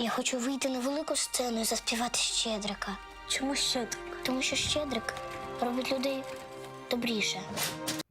Я хочу вийти на велику сцену і заспівати Щедрика. Чому щедрик? Тому що Щедрик робить людей добріше.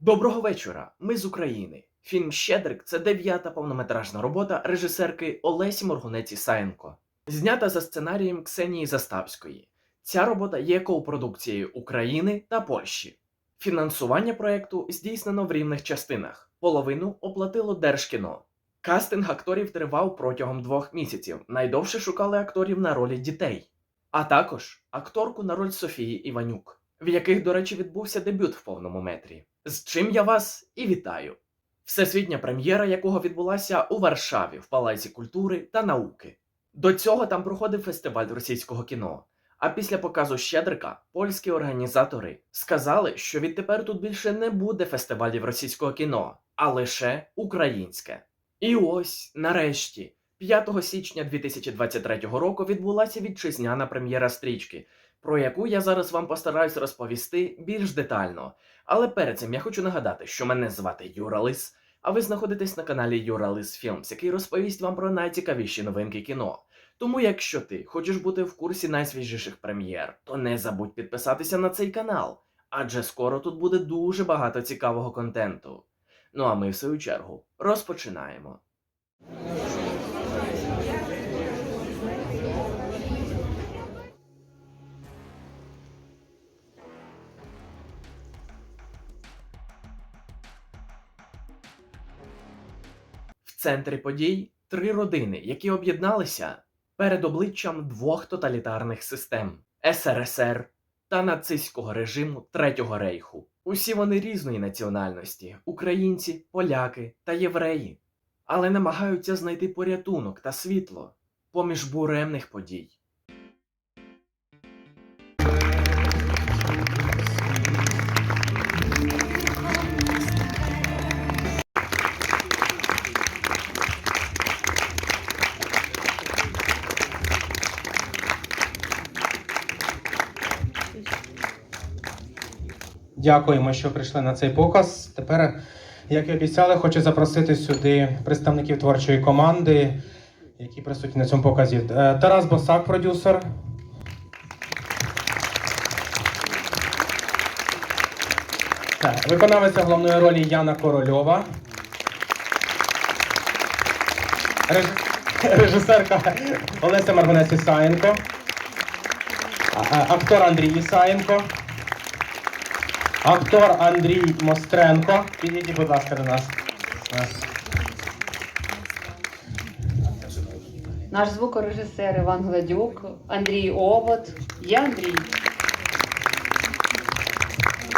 Доброго вечора. Ми з України. Фільм Щедрик це дев'ята повнометражна робота режисерки Олесі Моргунець Ісаєнко, знята за сценарієм Ксенії Заставської. Ця робота є коупродукцією України та Польщі. Фінансування проекту здійснено в рівних частинах. Половину оплатило Держкіно. Кастинг акторів тривав протягом двох місяців. Найдовше шукали акторів на ролі дітей, а також акторку на роль Софії Іванюк, в яких, до речі, відбувся дебют в повному метрі. З чим я вас і вітаю! Всесвітня прем'єра, якого відбулася у Варшаві в Палаці культури та науки. До цього там проходив фестиваль російського кіно. А після показу Щедрика польські організатори сказали, що відтепер тут більше не буде фестивалів російського кіно, а лише українське. І ось, нарешті, 5 січня 2023 року відбулася вітчизняна прем'єра стрічки, про яку я зараз вам постараюсь розповісти більш детально. Але перед цим я хочу нагадати, що мене звати Юра Лис, а ви знаходитесь на каналі Юра Лис Філмс, який розповість вам про найцікавіші новинки кіно. Тому, якщо ти хочеш бути в курсі найсвіжіших прем'єр, то не забудь підписатися на цей канал, адже скоро тут буде дуже багато цікавого контенту. Ну а ми, в свою чергу, розпочинаємо. В центрі подій три родини, які об'єдналися перед обличчям двох тоталітарних систем СРСР та нацистського режиму Третього рейху. Усі вони різної національності українці, поляки та євреї, але намагаються знайти порятунок та світло поміж буремних подій. Дякуємо, що прийшли на цей показ. Тепер, як і обіцяли, хочу запросити сюди представників творчої команди, які присутні на цьому показі. Е, Тарас Босак, продюсер. Виконавиця головної ролі Яна Корольова. Реж- Режисерка Олеся Маргунець Ісаєнко. Актор Андрій Ісаєнко. Актор Андрій Мостренко. Підійдіть, будь ласка, до нас. Наш звукорежисер Іван Гладюк, Андрій Овод, я Андрій.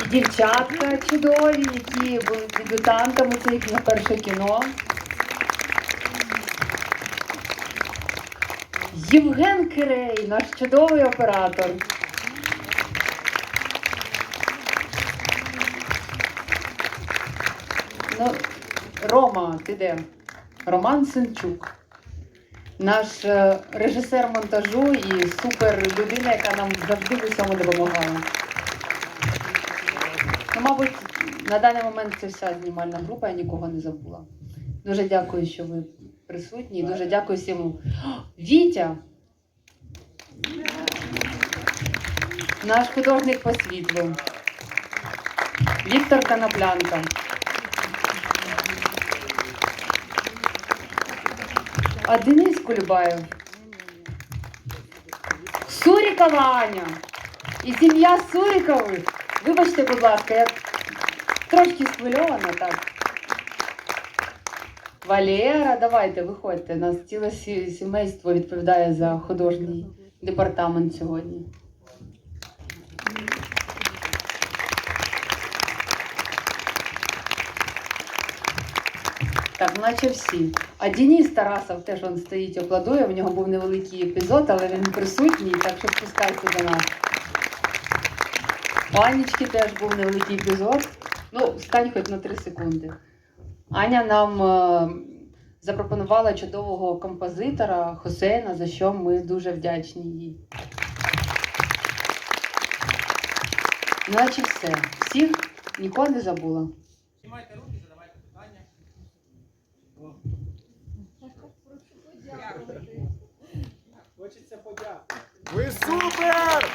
І дівчатка чудові, які були дебютантами, це їхнє перше кіно. Євген Кирей, наш чудовий оператор. Рома, ти де? Роман Сенчук наш е, режисер монтажу і супер людина, яка нам завжди в усьому допомагає. Ну, мабуть, на даний момент це вся знімальна група, я нікого не забула. Дуже дякую, що ви присутні. Дуже дякую всім. Вітя! Наш художник по світлу. Віктор Коноплянка. А Денис Кульбаєв. Сурікова Аня. І сім'я Сурікови. Вибачте, будь ласка, я трошки схвильована так. Валера, давайте, виходьте. У нас ціле сімейство відповідає за художній департамент сьогодні. Так, наче всі. А Денис Тарасов теж він стоїть, оплодує. У нього був невеликий епізод, але він присутній, так що спускайте до нас. У Анічки теж був невеликий епізод. Ну, встань хоч на 3 секунди. Аня нам е, запропонувала чудового композитора Хусейна, за що ми дуже вдячні їй. Наче все. Всіх нікого не забула. Руки, Ви супер!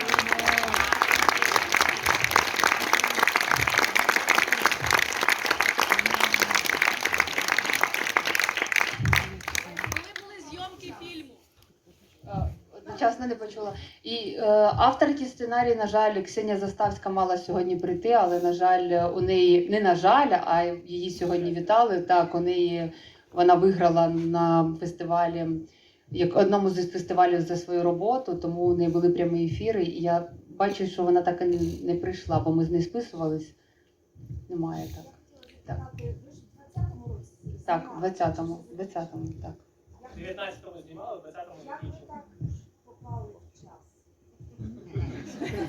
Коли були зйомки фільму? Одночасно не почула. І е, авторки сценарію, на жаль, Ксенія Заставська мала сьогодні прийти, але, на жаль, у неї не на жаль, а її сьогодні вітали. Так, у неї вона виграла на фестивалі, як одному з фестивалів за свою роботу, тому у неї були прямі ефіри. І я бачу, що вона так і не- не прийшла, бо ми з нею списувались. Немає так. Так, так в 20-му, в 20-му, так. В 19-му знімали, в 20-му закінчили.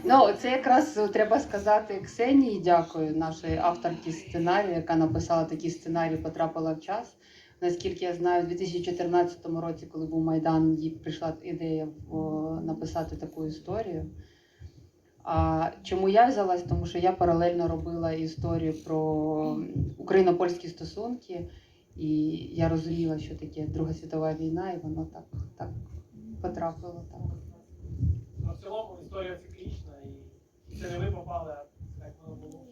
Ну, це якраз треба сказати Ксенії, дякую, нашій авторці сценарію, яка написала такий сценарій, потрапила в час. Наскільки я знаю, у 2014 році, коли був Майдан, їй прийшла ідея написати таку історію. А чому я взялась? Тому що я паралельно робила історію про україно-польські стосунки, і я розуміла, що таке Друга світова війна, і воно так, так потрапило. Так. Ну, в цілому історія циклічна і це не ви попали, так воно було.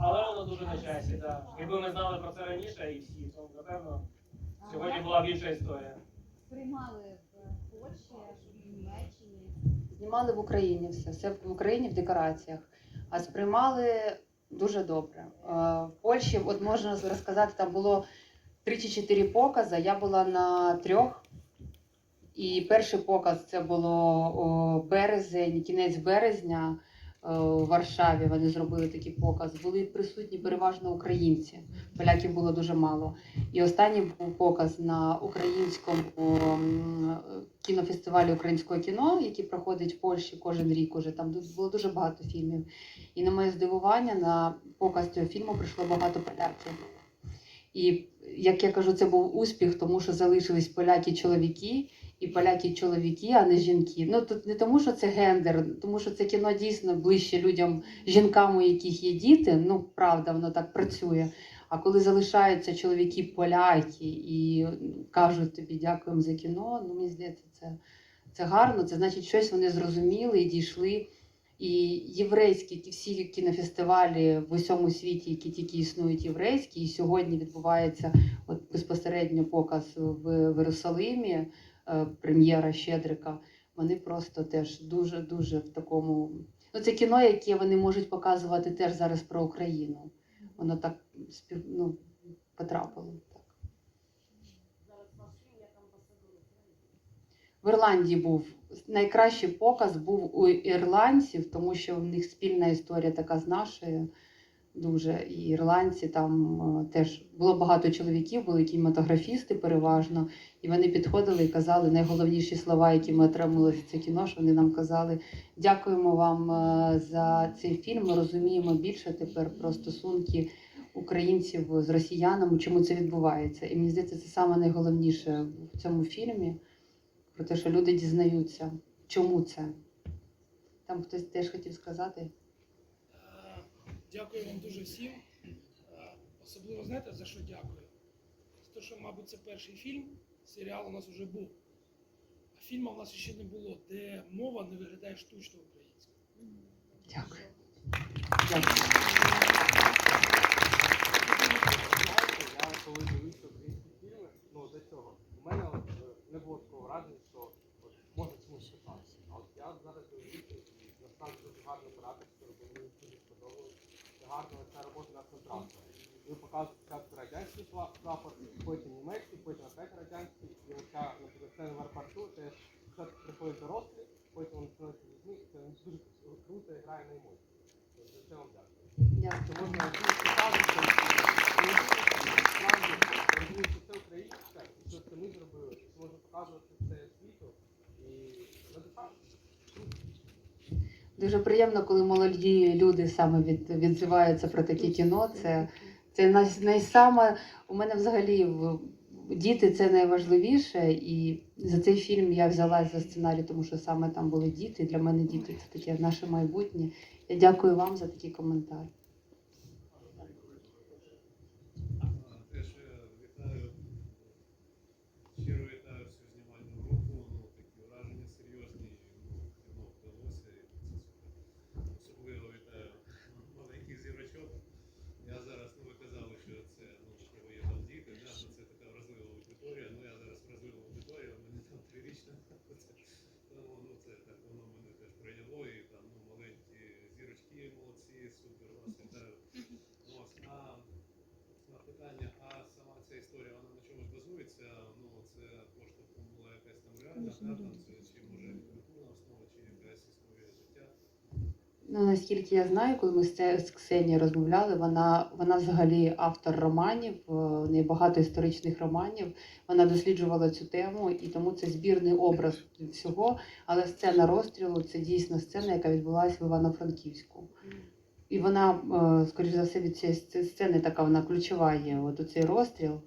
Але воно дуже на часі, так. Якби ми знали про це раніше і всі, то напевно сьогодні була б інша історія. Приймали в Польщі, в Німеччині. Знімали в Україні все, все в Україні в декораціях, а сприймали дуже добре. Е, В Польщі, от можна розказати, там було три чи чотири покази. Я була на трьох. І перший показ це було березень, кінець березня у Варшаві. Вони зробили такий показ. Були присутні переважно українці. Поляків було дуже мало. І останній був показ на українському кінофестивалі українського кіно, який проходить в Польщі кожен рік. Уже там було дуже багато фільмів. І на моє здивування на показ цього фільму прийшло багато поляків. І як я кажу, це був успіх, тому що залишились поляки-чоловіки, і поляки-чоловіки, а не жінки. Ну тут не тому, що це гендер, тому що це кіно дійсно ближче людям, жінкам, у яких є діти. Ну правда, воно так працює. А коли залишаються чоловіки-поляки і кажуть тобі дякуємо за кіно, ну мені здається, це, це гарно. Це значить, щось вони зрозуміли і дійшли. І єврейські ті всі кінофестивалі в усьому світі, які тільки існують єврейські, і сьогодні відбувається от безпосередньо показ в, в прем'єра Щедрика. Вони просто теж дуже дуже в такому. Ну, це кіно, яке вони можуть показувати теж зараз про Україну. Воно так спів... ну, потрапило. Так. В Ірландії був найкращий показ був у ірландців, тому що в них спільна історія така з нашою. Дуже і ірландці там е, теж було багато чоловіків, були кінематографісти переважно, і вони підходили і казали найголовніші слова, які ми отримали за це кіно. Що вони нам казали: дякуємо вам е, за цей фільм. Ми розуміємо більше тепер про стосунки українців з росіянами, чому це відбувається. І мені здається, це саме найголовніше в цьому фільмі про те, що люди дізнаються, чому це. Там хтось теж хотів сказати. Дякую вам дуже всім. Е, Особливо знаєте за що дякую? За те, що, мабуть, це перший фільм, серіал у нас вже був. А фільму у нас ще не було, де мова не виглядає штучно українською. Дякую. Дякую. Я коли дивився українські фільми, ну до цього, у мене от, е, не було такого враження, що от, можна чомусь питатися. А от я зараз дивлюся і насправді дуже гарно операторська робота, мені дуже сподобалось. Це гарна ця робота на контрасту. Ви показуєте спочатку радянський пла- прапор, потім німецький, потім опять радянський, і оця, наприклад, сцена в аеропорту, це спочатку приходять дорослі, потім вони становляться людьми, і це дуже круто і грає на емоції. Тобто За це вам дякую. Дякую. Це можна дуже цікаво, що насправді розумію, що це українське, і що це ми зробили, що можна показувати це світу і надихати. Дуже приємно, коли молоді люди саме від, відзиваються про таке кіно. Це, це най, найсаме у мене взагалі в- діти це найважливіше. І за цей фільм я взялася за сценарій, тому що саме там були діти. Для мене діти це таке наше майбутнє. Я дякую вам за такий коментар. Теж е, вітаю, щиро вітаю всю знімальну групу. Ну, такі враження чи якась життя. Ну, наскільки я знаю, коли ми з Ксенією розмовляли, вона, вона взагалі автор романів, е, в неї багато історичних романів. Вона досліджувала цю тему, і тому це збірний образ всього. Але сцена розстрілу це дійсно сцена, яка відбулася в Івано-Франківську. І вона, е, скоріш за все, від цієї сцени така вона ключова є. От у цей розстріл.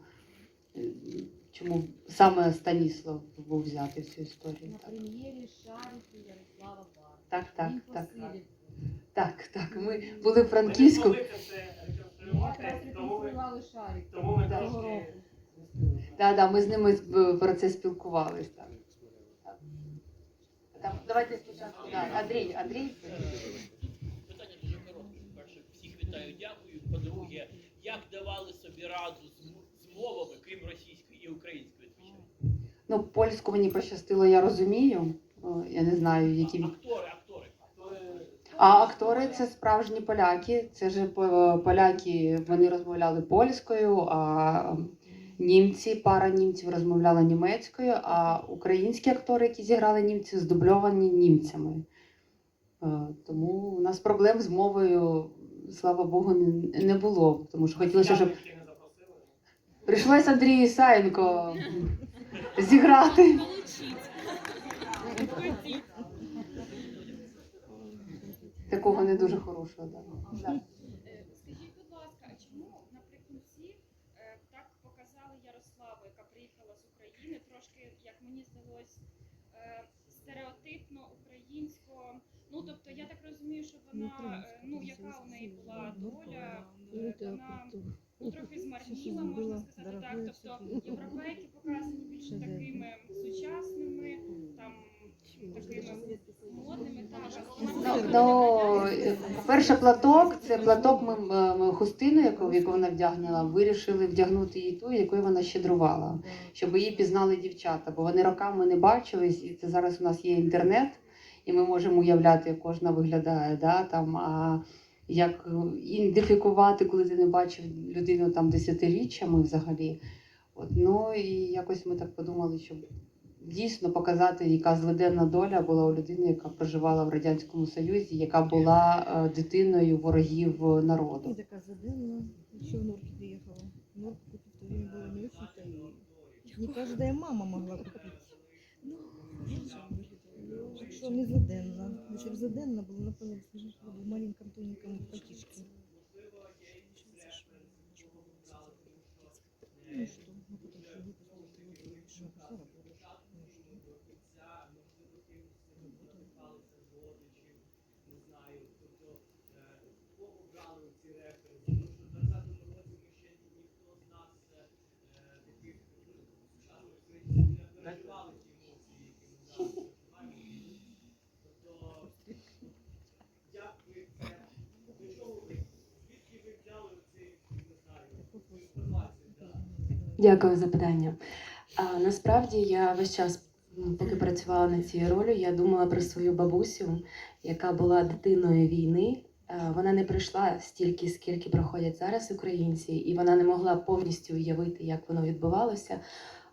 Чому саме Станіслав був взятий в цю історію? На Так, прем'єрі Шарики Ярослава Бар. так, так. Він так. посилив. Так, так. Ми були в Франківську. Ми якраз реконструювали Шарик. тому ми Да. Трошки року. Так, да, ми з ними про це спілкувалися. Так. Так, давайте спочатку. Да. Андрій, Андрій. Питання дуже коротке. По-перше, всіх вітаю, дякую. По-друге, як давали собі раду з, м- з мовами, крім російської і української, звичайно. Ну, польську мені пощастило, я розумію. Я не знаю, які Актори, актори. А актори це справжні поляки. Це ж поляки, вони розмовляли польською, а німці, пара німців розмовляла німецькою, а українські актори, які зіграли німців, здубльовані німцями. Е, Тому у нас проблем з мовою, слава Богу, не було. Тому що хотілося, щоб Дякую, що не запросили. Прийшлось Андрію Ісаєнко зіграти. Такого не дуже хорошого. Да. Да. Е, Скажіть, будь ласка, а чому наприкінці е, так показали Ярославу, яка приїхала з України, трошки, як мені здалось, е, стереотипно українсько. Ну тобто я так розумію, що вона е, ну яка у неї була доля, е, вона ну, трохи змарніла, можна сказати так. Тобто європейки показані більше такими сучасними, там такими модними, Ну, по-перше, платок це платок ми, ми- ми хустину, яку, яку вона вдягнула, вирішили вдягнути їй ту, якою вона щедрувала, щоб її пізнали дівчата, бо вони роками не бачились, і це зараз у нас є інтернет, і ми можемо уявляти, як кожна виглядає. Да, там, а як ідентифікувати, коли ти не бачив людину там десятиріччями взагалі. От, ну і якось ми так подумали, щоб дійсно показати, яка злиденна доля була у людини, яка проживала в Радянському Союзі, яка була е, дитиною ворогів народу. така заденна, еще в Норке приехала. Норку купить в то время было не очень-то не каждая мама могла купить. Ну, що не заденна. Якщо б заденна було, напевно, в маленькому тоненькому пальтишке. Ну что, ну потом что, выпустили, что, пошла работать. Ну что. Дякую за питання. А, насправді я весь час, поки працювала над цією ролью, я думала про свою бабусю, яка була дитиною війни. Вона не пройшла стільки, скільки проходять зараз українці, і вона не могла повністю уявити, як воно відбувалося.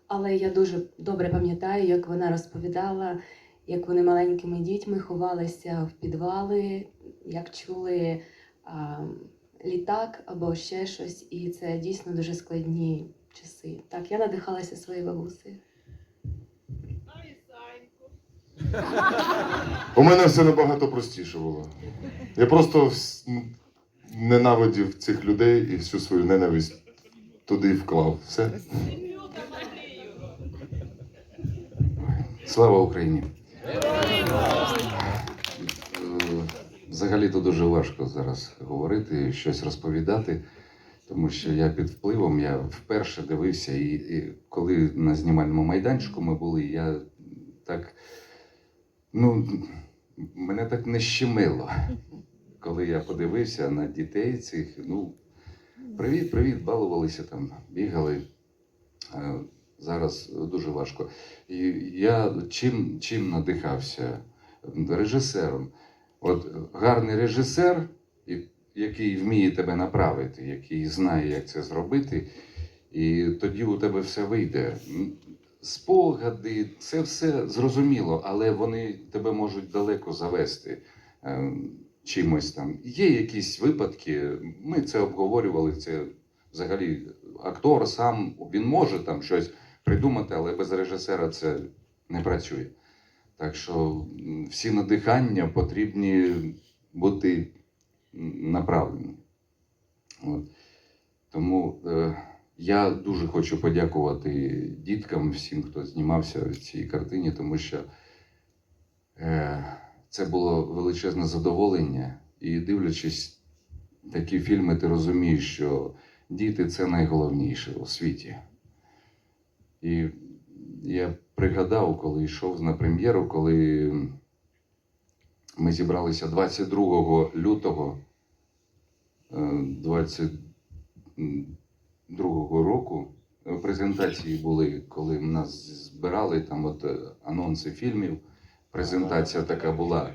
Але я дуже добре пам'ятаю, як вона розповідала, як вони маленькими дітьми ховалися в підвали, як чули а, літак або ще щось. І це дійсно дуже складні часи. Так, я надихалася своєю бабусею. У мене все набагато простіше було. Я просто ненавидів цих людей і всю свою ненависть туди вклав. Все. Слава Україні! Е, Взагалі-то дуже важко зараз говорити, щось розповідати, тому що я під впливом, я вперше дивився, і, і коли на знімальному майданчику ми були, я так. Ну, мене так не щемило, коли я подивився на дітей цих. Ну, привіт, привіт, балувалися там, бігали. Е, Зараз дуже важко. І я чим, чим надихався? Режисером. От гарний режисер, і- який вміє тебе направити, який знає, як це зробити, і тоді у тебе все вийде. Спогади, це все зрозуміло, але вони тебе можуть далеко завести е, чимось там. Є якісь випадки, ми це обговорювали. Це взагалі актор сам він може там щось придумати, але без режисера це не працює. Так що всі надихання потрібні бути направлені. От. Тому е, я дуже хочу подякувати діткам, всім, хто знімався в цій картині, тому що е, це було величезне задоволення. І дивлячись такі фільми, ти розумієш, що діти це найголовніше у світі. І я пригадав, коли йшов на прем'єру, коли ми зібралися 22 лютого е, 22 року. Презентації були, коли нас збирали, там от е, анонси фільмів. Презентація така була.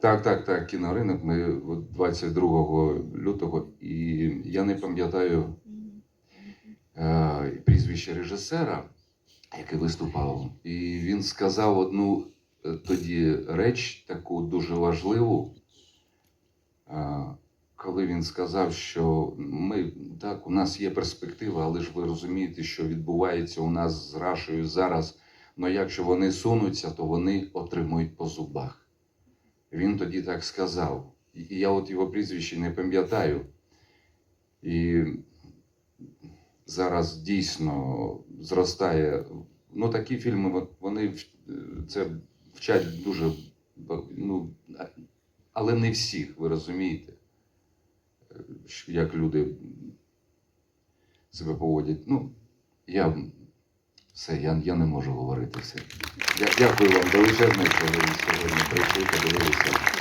Так, так, так, кіноринок. Ми 22 лютого, і я не пам'ятаю е, прізвище режисера, який виступав. І він сказав одну е, тоді реч, таку дуже важливу. Коли він сказав, що ми так, у нас є перспектива, але ж ви розумієте, що відбувається у нас з Рашею зараз. але якщо вони сунуться, то вони отримують по зубах. Він тоді так сказав. І я от його прізвище не пам'ятаю. І зараз дійсно зростає. Ну, такі фільми, вони це вчать дуже, ну, але не всіх, ви розумієте, як люди себе поводять. Ну, я все, я, я не можу говорити все. Дякую вам величезне, що ви сьогодні прийшли, подивилися.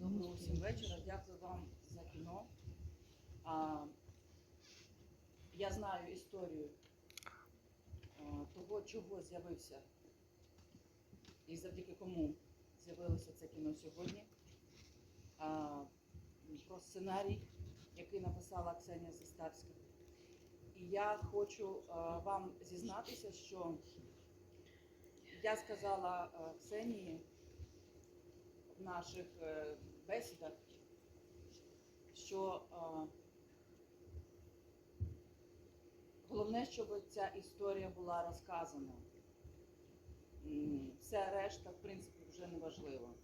Доброго всім вечора. Дякую вам за кіно. А, я знаю історію того, чого з'явився і завдяки кому з'явилося це кіно сьогодні. Про сценарій, який написала Ксенія Заставська. І я хочу вам зізнатися, що я сказала Ксенії в наших е, бесідах, що е, головне, щоб ця історія була розказана. М, Все решта, в принципі, вже не важливо.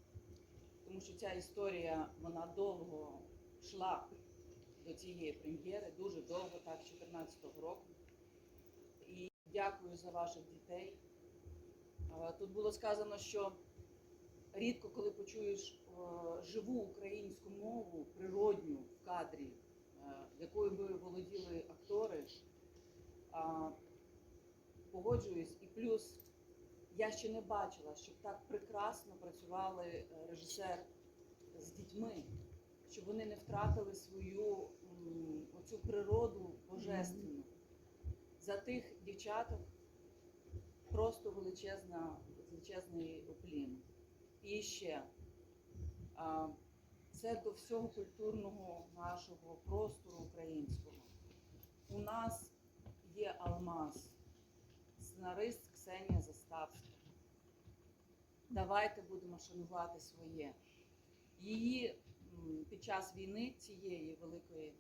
Тому що ця історія вона довго йшла до цієї прем'єри, дуже довго, так, з 2014 року. І дякую за ваших дітей. Тут було сказано, що рідко коли почуєш е, живу українську мову, природню в кадрі, е, якою би володіли актори. А, Погоджуюсь, і плюс я ще не бачила, щоб так прекрасно працювали е, режисер з дітьми, щоб вони не втратили свою м, оцю природу божественну. За тих дівчаток просто величезна, величезний уклін. І ще а, це до всього культурного нашого простору українського. У нас є алмаз, сценарист Ксенія Заставська. Давайте будемо шанувати своє. Її під час війни цієї великої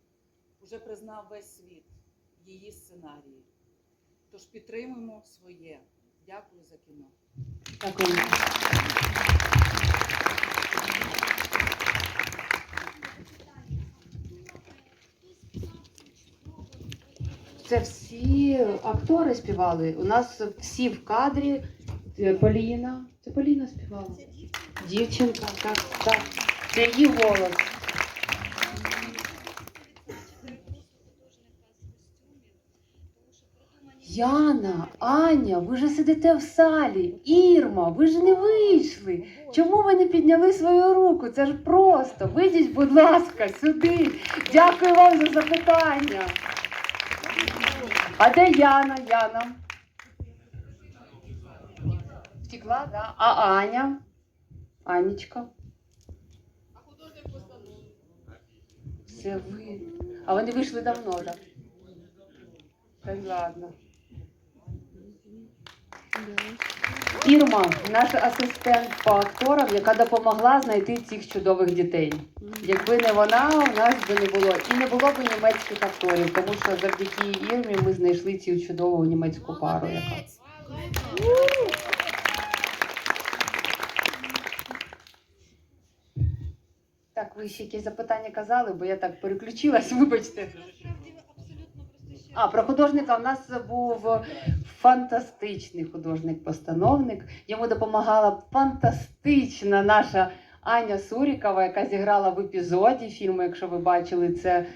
вже признав весь світ її сценарії. Тож підтримуємо своє. Дякую за кіно. Дякую. Це всі актори співали. У нас всі в кадрі. Це Поліна. Це Поліна співала. Дівчинка, так, так. Це її голос. Яна, Аня, ви ж сидите в салі. Ірма, ви ж не вийшли. Чому ви не підняли свою руку? Це ж просто. Вийдіть, будь ласка, сюди. Дякую вам за запитання. А де Яна? Яна? Втекла, да? А Аня? Анечка? А художник постановив. це ви. А вони вийшли давно, так? Так, ладно. Ірма, наш асистент по акторам, яка допомогла знайти цих чудових дітей. Якби не вона, у нас би не було. І не було б німецьких акторів, тому що завдяки Ірмі ми знайшли цю чудову німецьку пару. Яка... Так, ви ще якісь запитання казали, бо я так переключилась, вибачте. А, про художника у нас був фантастичний художник-постановник. Йому допомагала фантастична наша Аня Сурікова, яка зіграла в епізоді фільму, якщо ви бачили, це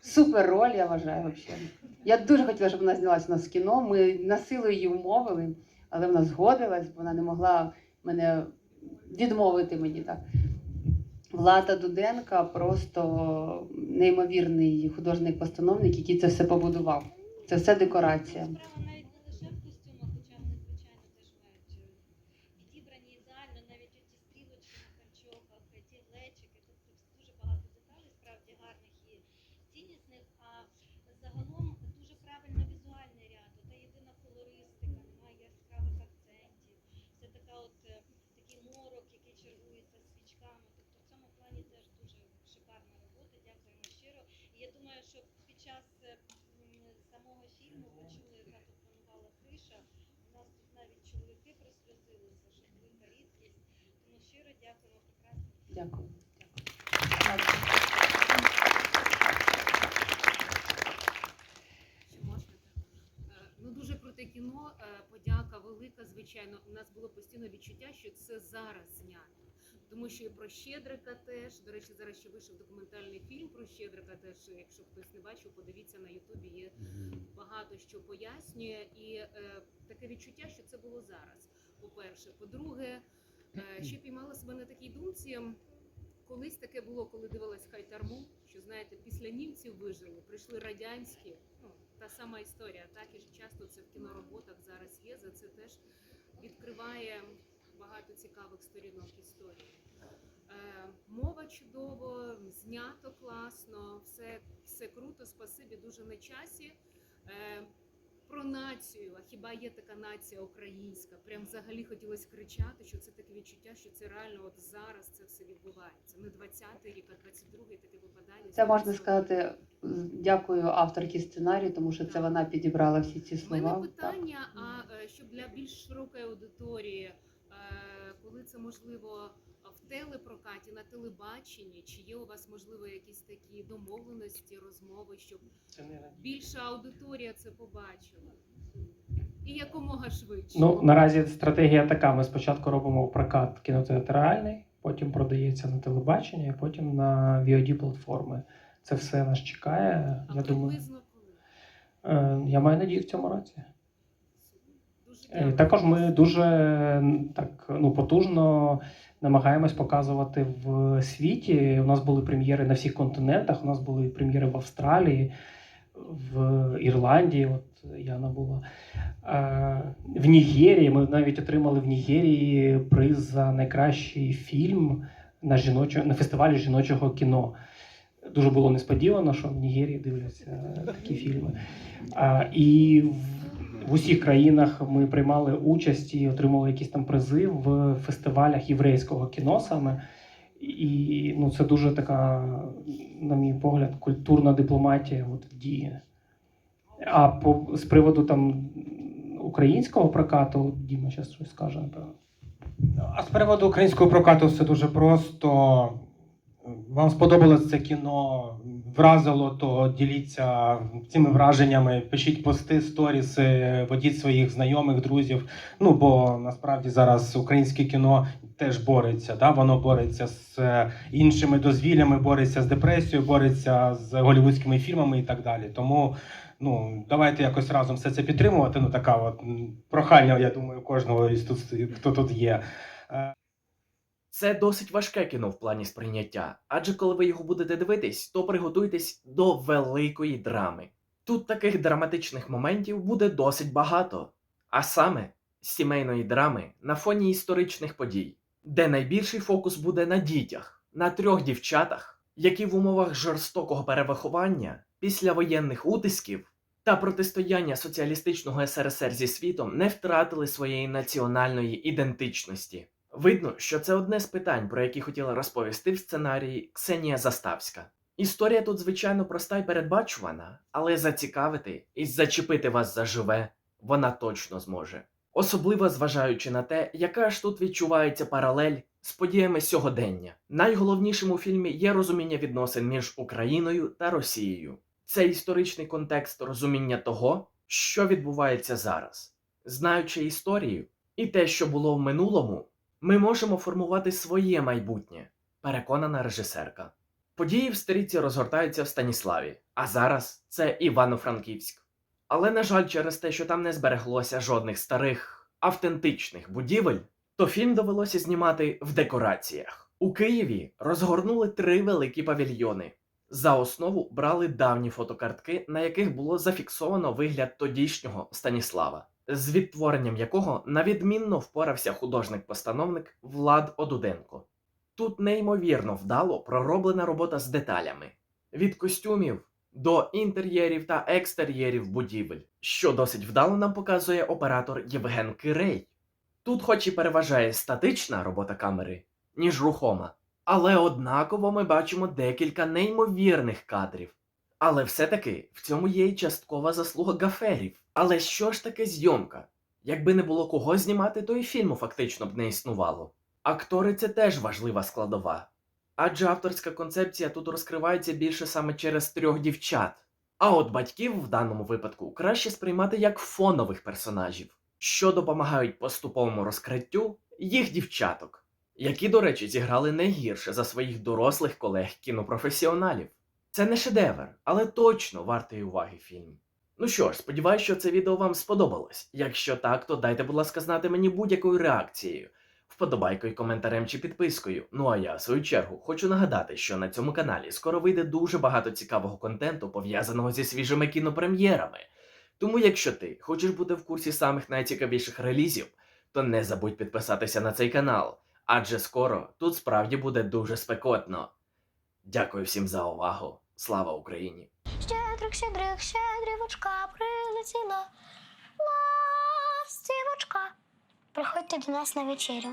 супер роль, я вважаю, взагалі. Я дуже хотіла, щоб вона знялась у нас в кіно. Ми на силу її умовили, але вона згодилась, бо вона не могла мене відмовити мені так. Влада Дуденка просто неймовірний художник-постановник, який це все побудував. Це все декорація. Підібрані ідеально навіть оті стрілочки на панчохах, ті глечики, тобто дуже багато деталей, справді гарних і ціннісних, а загалом дуже правильно візуальний ряд, та єдина колористика, немає яскравих акцентів. Це така от е, такий морок, який чергується з свічками. Тобто в цьому плані теж дуже шикарна робота. Дякуємо щиро. І я думаю, що під час е, м, самого фільму ви чули, яка тут панувала тиша. У нас тут навіть чоловіки прослізилися, що велика рідкість. Тому щиро дякуємо. Дякую. Е, Ну дуже круте кіно. е, Подяка велика. Звичайно, у нас було постійно відчуття, що це зараз знято. Тому що і про Щедрика теж. До речі, зараз ще вийшов документальний фільм про Щедрика. Теж, якщо хтось не бачив, подивіться на Ютубі. Є багато що пояснює. І е, таке відчуття, що це було зараз. По-перше, по-друге, е, ще піймала себе на такій думці. Колись таке було, коли дивилась Хайтарму, що знаєте, після німців вижили, прийшли радянські. Ну та сама історія. Так і ж часто це в кінороботах зараз є. За це теж відкриває багато цікавих сторінок історії. Е, мова чудово, знято класно, все, все круто, спасибі, дуже на часі. Е, про націю, а хіба є така нація українська? Прям взагалі хотілося кричати, що це таке відчуття, що це реально от зараз це все відбувається. Не 20-й рік, а 22-й таке випадання. Це можна сказати, дякую авторці сценарію, тому що це вона підібрала всі ці У мене слова. Так. питання, а е, щоб для більш широкої аудиторії, е, коли це можливо телепрокаті, на телебаченні, чи є у вас можливо якісь такі домовленості, розмови, щоб більша аудиторія це побачила? І якомога швидше. Ну, наразі стратегія така: ми спочатку робимо прокат кінотеатральний, потім продається на телебачення, і потім на VOD платформи. Це все нас чекає. Я думаю, Е, я маю надію в цьому році. Е, Також ми дуже так ну потужно намагаємось показувати в світі. У нас були прем'єри на всіх континентах. У нас були прем'єри в Австралії, в Ірландії. От Яна була Е, в Нігерії. Ми навіть отримали в Нігерії приз за найкращий фільм на жіночо на фестивалі жіночого кіно. Дуже було несподівано, що в Нігерії дивляться такі фільми. А, і в, усіх країнах ми приймали участь і отримали якісь там призи в фестивалях єврейського кіно саме. І ну, це дуже така, на мій погляд, культурна дипломатія от, діє. А по, з приводу там українського прокату, Діма зараз щось скаже, напевно. А з приводу українського прокату все дуже просто. Вам сподобалось це кіно, вразило, то діліться цими враженнями, пишіть пости, сторіси, водіть своїх знайомих, друзів. Ну бо насправді зараз українське кіно теж бореться. Да? Воно бореться з е, іншими дозвіллями, бореться з депресією, бореться з голівудськими фільмами і так далі. Тому ну давайте якось разом все це підтримувати. Ну така от прохання, я думаю, кожного із тут, хто тут є. Це досить важке кіно в плані сприйняття, адже коли ви його будете дивитись, то приготуйтесь до великої драми. Тут таких драматичних моментів буде досить багато, а саме сімейної драми на фоні історичних подій, де найбільший фокус буде на дітях, на трьох дівчатах, які в умовах жорстокого перевиховання, післявоєнних утисків та протистояння соціалістичного СРСР зі світом не втратили своєї національної ідентичності. Видно, що це одне з питань, про які хотіла розповісти в сценарії Ксенія Заставська. Історія тут, звичайно, проста і передбачувана, але зацікавити і зачепити вас заживе вона точно зможе. Особливо зважаючи на те, яка ж тут відчувається паралель з подіями сьогодення. Найголовнішим у фільмі є розуміння відносин між Україною та Росією. Це історичний контекст розуміння того, що відбувається зараз. Знаючи історію і те, що було в минулому, ми можемо формувати своє майбутнє, переконана режисерка. Події в стрічці розгортаються в Станіславі, а зараз це Івано-Франківськ. Але, на жаль, через те, що там не збереглося жодних старих автентичних будівель, то фільм довелося знімати в декораціях. У Києві розгорнули три великі павільйони. За основу брали давні фотокартки, на яких було зафіксовано вигляд тодішнього Станіслава, з відтворенням якого на відмінно впорався художник-постановник Влад Одуденко. Тут неймовірно вдало пророблена робота з деталями від костюмів до інтер'єрів та екстер'єрів будівель, що досить вдало нам показує оператор Євген Кирей. Тут, хоч і переважає статична робота камери, ніж рухома, але однаково ми бачимо декілька неймовірних кадрів. Але все-таки в цьому є й часткова заслуга гаферів. Але що ж таке зйомка? Якби не було кого знімати, то і фільму фактично б не існувало. Актори це теж важлива складова. Адже авторська концепція тут розкривається більше саме через трьох дівчат. А от батьків в даному випадку краще сприймати як фонових персонажів, що допомагають поступовому розкриттю їх дівчаток, які, до речі, зіграли не гірше за своїх дорослих колег-кінопрофесіоналів. Це не шедевр, але точно вартий уваги фільм. Ну що ж, сподіваюся, що це відео вам сподобалось. Якщо так, то дайте, будь ласка, знати мені будь-якою реакцією, вподобайкою, коментарем чи підпискою. Ну а я, в свою чергу, хочу нагадати, що на цьому каналі скоро вийде дуже багато цікавого контенту, пов'язаного зі свіжими кінопрем'єрами. Тому, якщо ти хочеш бути в курсі самих найцікавіших релізів, то не забудь підписатися на цей канал, адже скоро тут справді буде дуже спекотно. Дякую всім за увагу. Слава Україні! Щедрик, щедрик, щедрівочка прилетіла. Ластівочка. Приходьте до нас на вечерю.